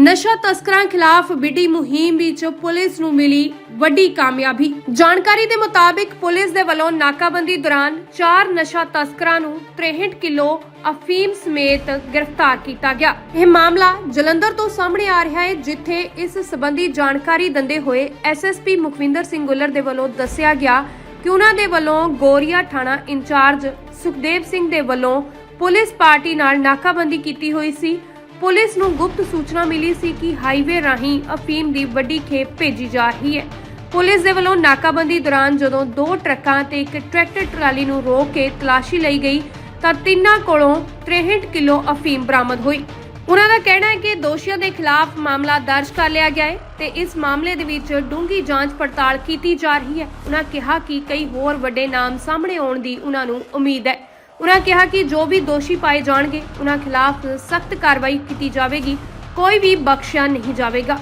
ਨਸ਼ਾ ਤਸਕਰਾਂ ਖਿਲਾਫ ਵਿੱਢੀ ਮੁਹਿੰਮ ਵਿੱਚ ਪੁਲਿਸ ਨੂੰ ਮਿਲੀ ਵੱਡੀ ਕਾਮਯਾਬੀ। ਜਾਣਕਾਰੀ ਦੇ ਮੁਤਾਬਿਕ ਪੁਲਿਸ ਦੇ ਵੱਲੋਂ ਨਾਕਾਬੰਦੀ ਦੌਰਾਨ ਚਾਰ ਨਸ਼ਾ ਤਸਕਰਾਂ ਨੂੰ 63 ਕਿਲੋ ਅਫੀਮ ਸਮੇਤ ਗ੍ਰਿਫਤਾਰ ਕੀਤਾ ਗਿਆ। ਇਹ ਮਾਮਲਾ ਜਲੰਧਰ ਤੋਂ ਸਾਹਮਣੇ ਆ ਰਿਹਾ ਹੈ, ਜਿੱਥੇ ਇਸ ਸਬੰਧੀ ਜਾਣਕਾਰੀ ਦਿੰਦੇ ਹੋਏ ਐਸਐਸਪੀ ਮੁਖਵਿੰਦਰ ਸਿੰਘ ਗੁੱਲਰ ਦੇ ਵੱਲੋਂ ਦੱਸਿਆ ਗਿਆ ਕਿ ਉਹਨਾਂ ਦੇ ਵੱਲੋਂ ਗੋਰੀਆ ਥਾਣਾ ਇੰਚਾਰਜ ਸੁਖਦੇਵ ਸਿੰਘ ਦੇ ਵੱਲੋਂ ਪੁਲਿਸ ਪਾਰਟੀ ਨਾਲ ਨਾਕਾਬੰਦੀ ਕੀਤੀ ਹੋਈ ਸੀ। ਪੁਲਿਸ ਨੂੰ ਗੁਪਤ ਸੂਚਨਾ ਮਿਲੀ ਸੀ ਕਿ ਹਾਈਵੇ ਰਾਹੀਂ ਅਫੀਮ ਦੀ ਵੱਡੀ ਖੇਪ ਭੇਜੀ ਜਾ ਰਹੀ ਹੈ। ਪੁਲਿਸ ਦੇ ਵੱਲੋਂ ਨਾਕਾਬੰਦੀ ਦੌਰਾਨ ਜਦੋਂ ਦੋ ਟਰੱਕਾਂ ਤੇ ਇੱਕ ਟਰੈਕਟਰ ਟਰਾਲੀ ਨੂੰ ਰੋਕ ਕੇ ਤਲਾਸ਼ੀ ਲਈ ਗਈ, ਤਾਂ ਤਿੰਨਾਂ ਕੋਲੋਂ 63 ਕਿਲੋ ਅਫੀਮ ਬਰਾਮਦ ਹੋਈ। ਉਹਨਾਂ ਦਾ ਕਹਿਣਾ ਹੈ ਕਿ ਦੋਸ਼ੀਆਂ ਦੇ ਖਿਲਾਫ ਮਾਮਲਾ ਦਰਜ ਕਰ ਲਿਆ ਗਿਆ ਹੈ ਤੇ ਇਸ ਮਾਮਲੇ ਦੇ ਵਿੱਚ ਡੂੰਘੀ ਜਾਂਚ ਪੜਤਾਲ ਕੀਤੀ ਜਾ ਰਹੀ ਹੈ। ਉਹਨਾਂ ਕਿਹਾ ਕਿ ਕਈ ਹੋਰ ਵੱਡੇ ਨਾਮ ਸਾਹਮਣੇ ਆਉਣ ਦੀ ਉਹਨਾਂ ਨੂੰ ਉਮੀਦ ਹੈ। ਉਨ੍ਹਾਂ ਕਿਹਾ ਕਿ ਜੋ ਵੀ ਦੋਸ਼ੀ ਪਾਏ ਜਾਣਗੇ ਉਹਨਾਂ ਖਿਲਾਫ ਸਖਤ ਕਾਰਵਾਈ ਕੀਤੀ ਜਾਵੇਗੀ ਕੋਈ ਵੀ ਬਖਸ਼ਿਆ ਨਹੀਂ ਜਾਵੇਗਾ।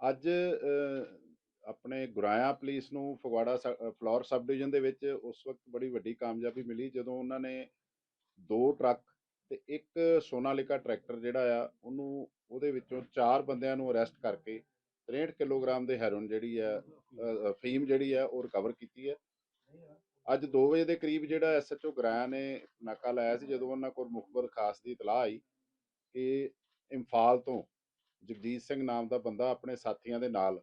ਅੱਜ ਅ, ਆਪਣੇ ਗੁਰਾਇਆ ਪੁਲਿਸ ਨੂੰ ਫਗਵਾੜਾ ਸ- ਅ, ਫਲੋਰ ਸਬ ਡਿਵੀਜ਼ਨ ਦੇ ਵਿੱਚ ਉਸ ਵਕਤ ਬੜੀ ਵੱਡੀ ਕਾਮਯਾਬੀ ਮਿਲੀ ਜਦੋਂ ਉਹਨਾਂ ਨੇ ਦੋ ਟਰੱਕ ਤੇ ਇੱਕ ਸੋਨਾਲਿਕਾ ਟਰੈਕਟਰ ਜਿਹੜਾ ਆ ਉਹਨੂੰ ਉਹਦੇ ਵਿੱਚੋਂ ਚਾਰ ਬੰਦਿਆਂ ਨੂੰ ਅਰੈਸਟ ਕਰਕੇ 63 ਕਿਲੋਗ੍ਰਾਮ ਦੇ ਹੈਰੋਇਨ ਜਿਹੜੀ ਆ ਅ, ਫੀਮ ਜਿਹੜੀ ਆ ਉਹ ਰਿਕਵਰ ਕੀਤੀ ਹੈ। ਅੱਜ 2 ਵਜੇ ਦੇ ਕਰੀਬ ਜਿਹੜਾ ਐਸਐਚਓ ਗਰਾਇਆ ਨੇ ਨਾਕਾ ਲਾਇਆ ਸੀ, ਜਦੋਂ ਉਹਨਾਂ ਕੋਲ ਮੁਖਬਰ ਖਾਸ ਦੀ ਇਤਲਾਹ ਆਈ ਕਿ ਇੰਫਾਲ ਤੋਂ ਜਗਜੀਤ ਸਿੰਘ ਨਾਮ ਦਾ ਬੰਦਾ ਆਪਣੇ ਸਾਥੀਆਂ ਦੇ ਨਾਲ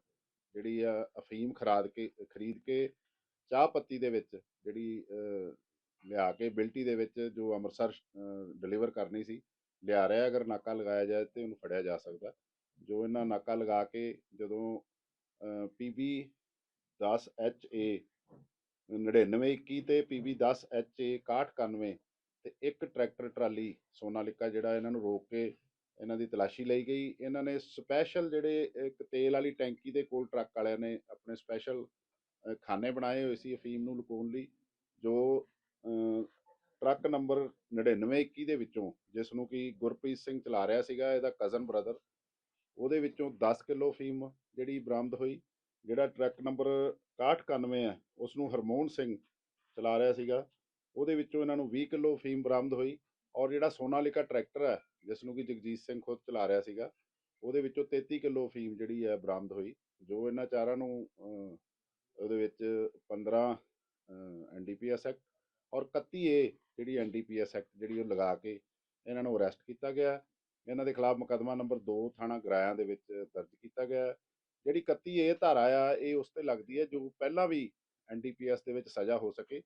ਜਿਹੜੀ ਆ ਅਫੀਮ ਖਰਾਦ ਕੇ, ਖਰੀਦ ਕੇ ਚਾਹ ਪੱਤੀ ਦੇ ਵਿੱਚ ਜਿਹੜੀ ਲਿਆ ਕੇ ਬਿਲਟੀ ਦੇ ਵਿੱਚ ਜੋ ਅੰਮ੍ਰਿਤਸਰ ਡਿਲੀਵਰ ਕਰਨੀ ਸੀ, ਲਿਆ ਰਿਹਾ ਅਗਰ ਨਾਕਾ ਲਗਾਇਆ ਜਾਏ ਤੇ ਉਹਨੂੰ ਫੜਿਆ ਜਾ ਸਕਦਾ। ਜੋ ਇਹਨਾਂ ਨਾਕਾ ਲਗਾ ਕੇ ਜਦੋਂ ਪੀਬੀ 10 HA 9921 ਤੇ ਪੀਬੀ 10 HA 6191 ਤੇ ਇੱਕ ਟਰੈਕਟਰ ਟਰਾਲੀ ਸੋਨਾਲਿਕਾ ਜਿਹੜਾ ਇਹਨਾਂ ਨੂੰ ਰੋਕ ਕੇ ਇਹਨਾਂ ਦੀ ਤਲਾਸ਼ੀ ਲਈ ਗਈ। ਇਹਨਾਂ ਨੇ ਸਪੈਸ਼ਲ ਜਿਹੜੇ ਇੱਕ ਤੇਲ ਵਾਲੀ ਟੈਂਕੀ ਦੇ ਕੋਲ ਟਰੱਕ ਵਾਲਿਆਂ ਨੇ ਆਪਣੇ ਸਪੈਸ਼ਲ ਖਾਨੇ ਬਣਾਏ ਹੋਏ ਸੀ ਅਫੀਮ ਨੂੰ ਲੁਕਾਉਣ ਲਈ, ਜੋ ਟਰੱਕ ਨੰਬਰ 9921 ਦੇ ਵਿੱਚੋਂ ਜਿਸ ਨੂੰ ਕਿ ਗੁਰਪ੍ਰੀਤ ਸਿੰਘ ਚਲਾ ਰਿਹਾ ਸੀਗਾ, ਇਹਦਾ ਕਜ਼ਨ ਬ੍ਰਦਰ ਉਹਦੇ ਵਿੱਚੋਂ 10 ਕਿਲੋ ਫੀਮ ਜਿਹੜੀ ਬਰਾਮਦ ਹੋਈ। ਜਿਹੜਾ ਟਰੱਕ ਨੰਬਰ 6191 ਹੈ ਉਸ ਨੂੰ ਹਰਮੋਹਨ ਸਿੰਘ ਚਲਾ ਰਿਹਾ ਸੀਗਾ। ਉਹਦੇ ਵਿੱਚੋਂ ਇਹਨਾਂ ਨੂੰ 20 ਕਿਲੋ ਫੀਮ ਬਰਾਮਦ ਹੋਈ ਔਰ ਜਿਹੜਾ ਸੋਨਾਲਿਕਾ ਟਰੈਕਟਰ ਹੈ ਜਿਸ ਨੂੰ ਕਿ ਜਗਜੀਤ ਸਿੰਘ ਖੁਦ ਚਲਾ ਰਿਹਾ ਸੀਗਾ, ਉਹਦੇ ਵਿੱਚੋਂ 33 ਕਿਲੋ ਫੀਮ ਜਿਹੜੀ ਹੈ ਬਰਾਮਦ ਹੋਈ, ਜੋ ਇਹਨਾਂ ਚਾਰਾਂ ਨੂੰ ਉਹਦੇ ਵਿੱਚ 15 ਐਨਡੀਪੀਐਸ ਐਕਟ ਔਰ 31 ਏ ਜਿਹੜੀ ਐਨਡੀਪੀਐਸ ਐਕਟ ਜਿਹੜੀ ਉਹ ਲਗਾ ਕੇ ਇਹਨਾਂ ਨੂੰ ਅਰੈਸਟ ਕੀਤਾ ਗਿਆ। ਇਹਨਾਂ ਦੇ ਖਿਲਾਫ ਮੁਕੱਦਮਾ ਨੰਬਰ 2 ਥਾਣਾ ਗਰਾਇਆਂ ਦੇ ਵਿੱਚ ਦਰਜ ਕੀਤਾ ਗਿਆ। ਜਿਹੜੀ 31 ਏ ਧਾਰਾ ਆ ਇਹ ਉਸ ਤੇ ਲੱਗਦੀ ਹੈ ਜੋ ਪਹਿਲਾਂ ਵੀ ਐਨਡੀਪੀਐਸ ਦੇ ਵਿੱਚ ਸਜ਼ਾ ਹੋ ਸਕੇ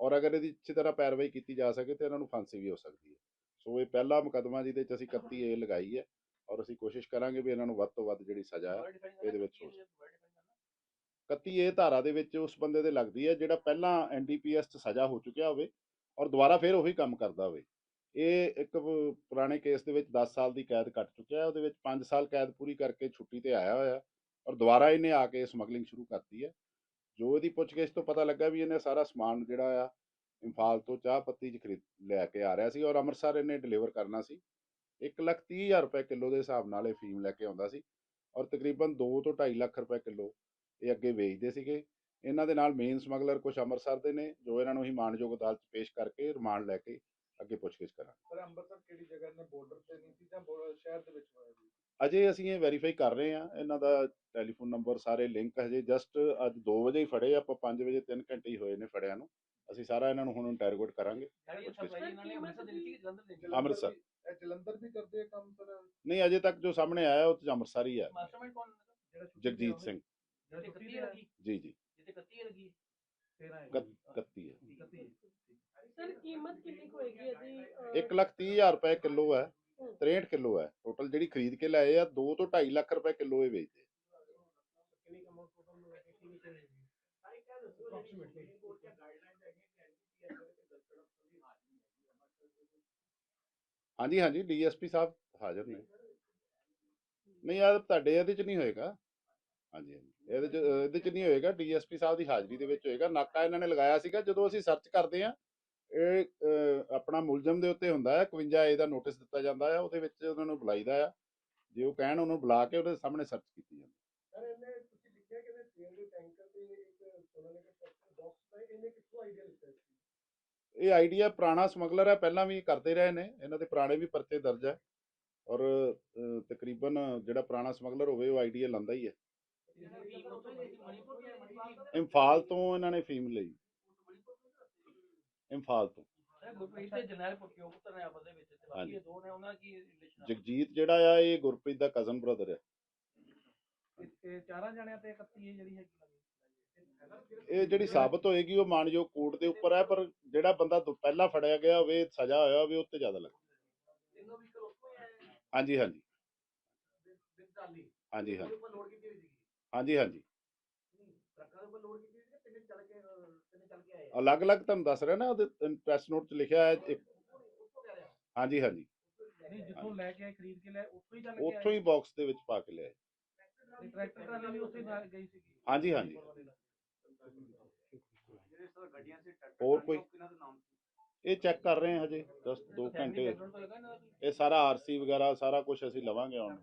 ਔਰ ਅਗਰ ਇਹਦੀ ਅੱਛੀ ਤਰ੍ਹਾਂ ਪੈਰਵਾਈ ਕੀਤੀ ਜਾ ਸਕੇ ਤੇ ਇਹਨਾਂ ਨੂੰ ਫਾਂਸੀ ਵੀ ਹੋ ਸਕਦੀ ਹੈ। ਸੋ ਇਹ ਪਹਿਲਾ ਮੁਕੱਦਮਾ ਜਿਹਦੇ ਵਿੱਚ ਅਸੀਂ 31 ਏ ਲਗਾਈ ਹੈ ਔਰ ਅਸੀਂ ਕੋਸ਼ਿਸ਼ ਕਰਾਂਗੇ ਵੀ ਇਹਨਾਂ ਨੂੰ ਵੱਧ ਤੋਂ ਵੱਧ ਜਿਹੜੀ ਸਜ਼ਾ ਹੈ ਇਹਦੇ ਵਿੱਚ ਹੋ ਸਕੇ। 31 ਏ ਧਾਰਾ ਦੇ ਵਿੱਚ ਉਸ ਬੰਦੇ ਦੇ ਲੱਗਦੀ ਹੈ ਜਿਹੜਾ ਪਹਿਲਾਂ ਐਨਡੀਪੀਐਸ 'ਚ ਸਜ਼ਾ ਹੋ ਚੁੱਕਿਆ ਹੋਵੇ ਔਰ ਦੁਬਾਰਾ ਫਿਰ ਉਹੀ ਕੰਮ ਕਰਦਾ ਹੋਵੇ। ਇਹ ਇੱਕ ਪੁਰਾਣੇ ਕੇਸ ਦੇ ਵਿੱਚ 10 ਸਾਲ ਦੀ ਕੈਦ ਕੱਟ ਚੁੱਕਿਆ ਹੈ ਉਹਦੇ ਵਿੱਚ 5 ਸਾਲ ਕੈਦ ਪੂਰੀ ਕਰਕੇ ਛੁੱਟੀ ਤੇ ਆਇਆ ਹੋਇਆ। ਔਰ ਦੁਬਾਰਾ ਇਹਨੇ ਆ ਕੇ ਸਮਗਲਿੰਗ ਸ਼ੁਰੂ ਕਰਤੀ ਹੈ। ਜੋ ਇਹਦੀ ਪੁੱਛਗਿੱਛ ਤੋਂ ਪਤਾ ਲੱਗਾ ਵੀ ਇਹਨੇ ਸਾਰਾ ਸਮਾਨ ਜਿਹੜਾ ਆ, ਇੰਫਾਲ ਤੋਂ ਚਾਹ ਪੱਤੀ ਚ ਖਰੀਦ, ਲੈ ਕੇ ਆ ਰਿਹਾ ਸੀ ਔਰ ਅੰਮ੍ਰਿਤਸਰ ਇਹਨੇ ਡਿਲੀਵਰ ਕਰਨਾ ਸੀ। 130000 ਰੁਪਏ ਕਿਲੋ ਦੇ ਹਿਸਾਬ ਨਾਲ ਇਹ ਫੀਮ ਲੈ ਕੇ ਆਉਂਦਾ ਸੀ ਔਰ ਤਕਰੀਬਨ 2 ਤੋਂ 2.5 ਲੱਖ ਰੁਪਏ ਕਿਲੋ ਇਹ ਅੱਗੇ ਵੇਚਦੇ ਸੀਗੇ। ਇਹਨਾਂ ਦੇ ਨਾਲ ਮੇਨ ਸਮਗਲਰ ਕੁਝ ਅੰਮ੍ਰਿਤਸਰ ਦੇ ਨੇ ਜੋ ਇਹਨਾਂ ਨੂੰ ਹੀ ਮਾਨਯੋਗ ਅਦਾਲਤ 'ਚ ਪੇਸ਼ ਕਰਕੇ ਰਿਮਾਂਡ ਲੈ ਕੇ ਅੱਗੇ ਪੁੱਛਗਿਛ ਕਰਾਂਗੇ। ਪਰ ਅੰਮ੍ਰਿਤਸਰ ਕਿਹੜੀ ਜਗ੍ਹਾ ਨੇ ਬਾਰਡਰ ਤੇ ਨਹੀਂ ਸੀ ਜਾਂ ਸ਼ਹਿਰ ਦੇ ਵਿੱਚ ਹੋਇਆ ਜੀ ਅਜੇ ਅਸੀਂ ਇਹ ਵੈਰੀਫਾਈ ਕਰ ਰਹੇ ਹਾਂ ਇਹਨਾਂ ਦਾ ਟੈਲੀਫੋਨ ਨੰਬਰ ਸਾਰੇ ਲਿੰਕ ਹਜੇ ਜਸਟ ਅੱਜ 2 ਵਜੇ ਹੀ ਫੜੇ ਆਪਾਂ 5 ਵਜੇ 3 ਘੰਟੇ ਹੀ ਹੋਏ ਨੇ ਫੜਿਆਂ ਨੂੰ। ਅਸੀਂ ਸਾਰਾ ਇਹਨਾਂ ਨੂੰ ਹੁਣ ਇੰਟਰੋਗੇਟ ਕਰਾਂਗੇ। ਸਾਰੀ ਪੁੱਛ-ਗਿੱਛ ਸਫ਼ਾਈ ਇਹਨਾਂ ਨੇ ਅੰਮ੍ਰਿਤਸਰ ਦੇ ਵਿੱਚ ਹੀ ਜਲੰਧਰ ਦੇ ਵਿੱਚ ਜਲੰਧਰ ਅੰਮ੍ਰਿਤਸਰ। ਵੀ- ਇਹ ਜਲੰਧਰ ਵੀ ਕਰਦੇ ਆ ਕੰਮ ਸਰ ਨਹੀਂ ਅਜੇ ਤੱਕ ਜੋ ਸਾਹਮਣੇ ਆਇਆ ਉਹ ਤਾਂ ਅੰਮ੍ਰਿਤਸਰ ਹੀ ਆ। ਮਾਸਟਰਮਾਈਂਡ ਕੌਣ ਜਿਹੜਾ ਛੁੱਟੀ ਤੇ ਜਗਜੀਤ ਹੋਵੇ, ਸਿੰਘ। ਜਿਹੜਾ ਛੁੱਟੀ ਤੇ ਜਿੱਥੇ ਕੱਤੀ ਹੋਵੇ। ਲੱਗੀ ਜੀ ਜੀ। ਜਿੱਥੇ ਕੱਤੀ 31 ਹੈ। ਸਰ ਕੀਮਤ ਕਿੰਨੀ ਹੋਏਗੀ ਇਹਦੀ 1 ਲੱਖ 30 ਹਜ਼ਾਰ ਰੁਪਏ ਕਿਲੋ ਹੈ 63 ਕਿਲੋ ਹੈ। ਟੋਟਲ ਜਿਹੜੀ ਖਰੀਦ ਕੇ ਲਾਏ ਆ 2 ਤੋਂ 2.5 ਲੱਖ ਰੁਪਏ ਕਿਲੋ ਇਹ ਵੇਚਦੇ ਹਾਂਜੀ ਹਾਂਜੀ ਡੀਐਸਪੀ ਸਾਹਿਬ ਹਾਜ਼ਰ ਨੇ। ਨਹੀਂ ਯਾਰ ਤੁਹਾਡੇ ਇਹਦੇ ਚ ਨਹੀਂ ਹੋਏਗਾ। ਹਾਂਜੀ ਹਾਂਜੀ। ਇਹਦੇ ਚ ਇਹਦੇ ਚ ਨਹੀਂ ਹੋਏਗਾ ਡੀਐਸਪੀ ਸਾਹਿਬ ਦੀ ਹਾਜ਼ਰੀ ਦੇ ਵਿੱਚ ਹੋਏਗਾ। ਨਾਕਾ ਇਹਨਾਂ ਨੇ ਲਗਾਇਆ ਸੀਗਾ ਜਦੋਂ ਅਸੀਂ ਸਰਚ ਕਰਦੇ ਆ ਇਹ ਆਪਣਾ ਮੁਲਜ਼ਮ ਦੇ ਉੱਤੇ ਹੁੰਦਾ ਹੈ 51 ਏ ਦਾ ਨੋਟਿਸ ਦਿੱਤਾ ਜਾਂਦਾ ਹੈ ਉਹਦੇ ਵਿੱਚ ਉਹਨਾਂ ਨੂੰ ਬੁਲਾਈਦਾ ਆ। ਜੇ ਉਹ ਕਹਿਣ ਉਹਨੂੰ ਬੁਲਾ ਕੇ ਉਹਦੇ ਸਾਹਮਣੇ ਸਰਚ ਕੀਤੀ ਜਾਂਦੀ ਸਰ ਇਹਨੇ ਤੁਸੀਂ ਲਿਖਿਆ ਕਿ ਇਹਨੇ ਤੇਲ ਦੇ ਟੈਂਕਰ ਤੇ ਇੱਕ ਸੋਨਾ ਦੇ ਬਾਕਸ ਦਾ ਇਹਨੇ ਕਿੱਥੋਂ ਆਈਡੀਆ ਲਿੱਤਾ ਇਹ ਆਈਡੀਆ ਪੁਰਾਣਾ ਸਮਗਲਰ ਹੈ ਪਹਿਲਾਂ ਵੀ ਕਰਦੇ ਰਹੇ ਨੇ ਇਹਨਾਂ ਦੇ ਪੁਰਾਣੇ ਵੀ ਪਰਚੇ ਦਰਜ ਹੈ। ਔਰ ਤਕਰੀਬਨ ਜਿਹੜਾ ਪੁਰਾਣਾ ਸਮਗਲਰ ਹੋਵੇ ਉਹ ਆਈਡੀਆ ਲਾਂਦਾ ਹੀ ਹੈ। ਇੰਫਾਲ ਤੋਂ ਇਹਨਾਂ ਨੇ ਫੀਮ ਲਈ। ਇੰਫਾਲ ਤੋਂ। ਜਗਜੀਤ ਜਿਹੜਾ ਆ ਇਹ ਗੁਰਪ੍ਰੀਤ ਦਾ ਕਜ਼ਨ ਬ੍ਰਦਰ ਹੈ ਇਹ ਚਾਰਾਂ ਜਣਿਆਂ ਤੇ 31 ਇਹ ਜਿਹੜੀ ਹੈਗੀ ਇਹ ਜਿਹੜੀ ਸਾਬਤ ਹੋਏਗੀ ਉਹ ਮਾਨਯੋਗ ਕੋਰਟ ਦੇ ਉੱਪਰ ਹੈ ਪਰ ਜਿਹੜਾ ਬੰਦਾ ਪਹਿਲਾਂ ਫੜਿਆ ਗਿਆ ਹੋਵੇ ਸਜ਼ਾ ਹੋਇਆ ਹੋਵੇ ਉੱਤੇ ਜ਼ਿਆਦਾ ਲੱਗ ਤਿੰਨੋਂ ਵੀ ਕਰੋ ਕੋਈ ਹੈ? ਹਾਂਜੀ ਹਾਂਜੀ। ਹਾਂਜੀ ਹਾਂਜੀ ਹਾਂਜੀ ਹਾਂਜੀ। ਟਰੱਕਾਂ ਦੇ ਉੱਪਰ ਲੋਡ ਕੀਤੀ ਹੋਈ ਸੀ ਕਿ ਤਿੰਨੇ ਚੱਲ ਕੇ ਅਹ, ਤਿੰਨੇ ਚੱਲ ਕੇ ਆਏ ਅਲੱਗ-ਅਲੱਗ ਤੁਹਾਨੂੰ ਦੱਸ ਰਿਹਾ ਨਾ ਉਹਦੇ ਪ੍ਰੈਸ ਨੋਟ 'ਚ ਲਿਖਿਆ ਹੈ ਇੱਕ ਹਾਂਜੀ ਹਾਂਜੀ। ਨਹੀਂ ਜਿੱਥੋਂ ਲੈ ਕੇ ਆਏ ਖਰੀਦ ਕੇ ਲੈ ਉੱਥੋਂ ਹੀ ਚੱਲ ਕੇ ਉੱਥੋਂ ਹੀ ਬਾਕਸ ਦੇ ਵਿੱਚ ਪਾ ਕੇ ਲਿਆਏ। ਆਏ ਟਰੈਕਟਰ ਟਰਾਲੀ ਵੀ ਉੱਥੇ ਹੀ ਨਾਲ ਗਈ ਸੀਗੀ। ਹਾਂਜੀ ਹਾਂਜੀ। ਜਿਹੜੇ ਸਰ ਗੱਡੀਆਂ ਸੀ ਟਰੈਕਟਰ ਹੋਰ ਕੋਈ? ਇਹ ਚੈੱਕ ਕਰ ਰਹੇ ਹਾਂ ਹਜੇ 10 2 ਘੰਟੇ ਇਹ ਸਾਰਾ ਆਰਸੀ ਵਗੈਰਾ ਸਾਰਾ ਕੁਝ ਅਸੀਂ ਲਵਾਂਗੇ ਹੁਣ।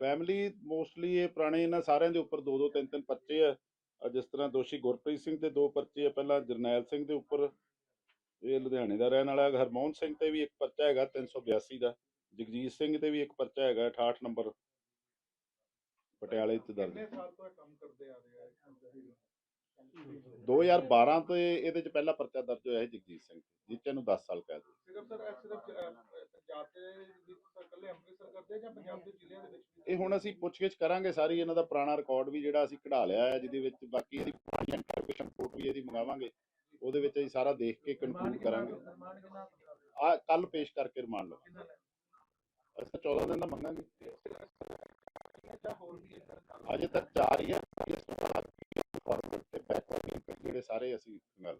ਫੈਮਿਲੀ ਮੋਸਟਲੀ ਇਹ ਪੁਰਾਣੇ ਇਹਨਾਂ ਸਾਰਿਆਂ ਦੇ ਉੱਪਰ ਦੋ ਦੋ ਤਿੰਨ ਤਿੰਨ ਪਰਚੇ ਆ। ਜਿਸ ਤਰ੍ਹਾਂ ਦੋਸ਼ੀ ਗੁਰਪ੍ਰੀਤ ਸਿੰਘ ਦੇ ਦੋ ਪਰਚੇ ਆ। ਪਹਿਲਾਂ ਜਰਨੈਲ ਸਿੰਘ ਦੇ ਉੱਪਰ ਇਹ ਲੁਧਿਆਣੇ ਦਾ ਰਹਿਣ ਵਾਲਾ। ਹਰਮੋਹਨ ਸਿੰਘ ਤੇ ਵੀ ਇੱਕ ਪਰਚਾ ਹੈਗਾ 382 ਦਾ। ਜਗਜੀਤ ਸਿੰਘ ਤੇ ਵੀ ਇੱਕ ਪਰਚਾ ਹੈਗਾ 68 ਨੰਬਰ ਪਟਿਆਲੇ ਚ ਦਰਜ। ਕਿੰਨੇ ਸਾਲ ਤੋਂ ਇਹ ਕੰਮ ਕਰਦੇ ਆ ਰਹੇ ਆ 2012 ਤੋਂ ਇਹ- ਇਹਦੇ ਚ ਪਹਿਲਾ ਪਰਚਾ ਦਰਜ ਹੋਇਆ ਹੈ ਜਗਜੀਤ ਸਿੰਘ ਜਿਸ ਇਹਨੂੰ 10 ਸਾਲ ਕੈਦ। ਸਿਰਫ ਸਰ ਸਿਰਫ ਅਹ, ਪੰਜਾਬ ਦੇ ਵਿੱਚ ਸਰ ਇਕੱਲੇ ਅੰਮ੍ਰਿਤਸਰ ਕਰਦੇ ਆ ਜਾਂ ਪੰਜਾਬ ਦੇ ਜ਼ਿਲ੍ਹਿਆਂ ਦੇ ਵਿੱਚ ਵੀ ਇਹ ਹੁਣ ਅਸੀਂ ਪੁੱਛਗਿੱਛ ਕਰਾਂਗੇ ਸਾਰੀ ਇਹਨਾਂ ਦਾ ਪੁਰਾਣਾ ਰਿਕਾਰਡ ਵੀ ਜਿਹੜਾ ਅਸੀਂ ਕਢਾ ਲਿਆ ਹੈ ਜਿਹਦੇ ਵਿੱਚ ਬਾਕੀ ਇਹਦੀ ਪੁਰਾਣੀ ਇੰਟਰਵਿਊਸ਼ਨ ਰਿਪੋਰਟ ਵੀ ਇਹਦੀ ਮੰਗਾਵਾਂਗੇ ਉਹਦੇ ਵਿੱਚ ਅਸੀਂ ਸਾਰਾ ਦੇਖ ਕੇ ਕਨਕਲੂਡ ਕਰਾਂਗੇ। ਆ ਕੱਲ ਪੇਸ਼ ਕਰਕੇ ਰਿਮਾਂਡ ਲਓ ਅਸੀਂ ਤਾਂ 14 ਦਿਨ ਦਾ ਮੰਗਾਂਗੇ। ਅਜੇ ਤੱਕ ਚਾਰ ਹੀ ਇਸ ਤੋਂ ਬਾਅਦ ਫਾਰਵਰਡ ਤੇ ਬੈਕਵਰਡ ਜਿਹੜੇ ਸਾਰੇ ਅਸੀਂ ਗੱਲ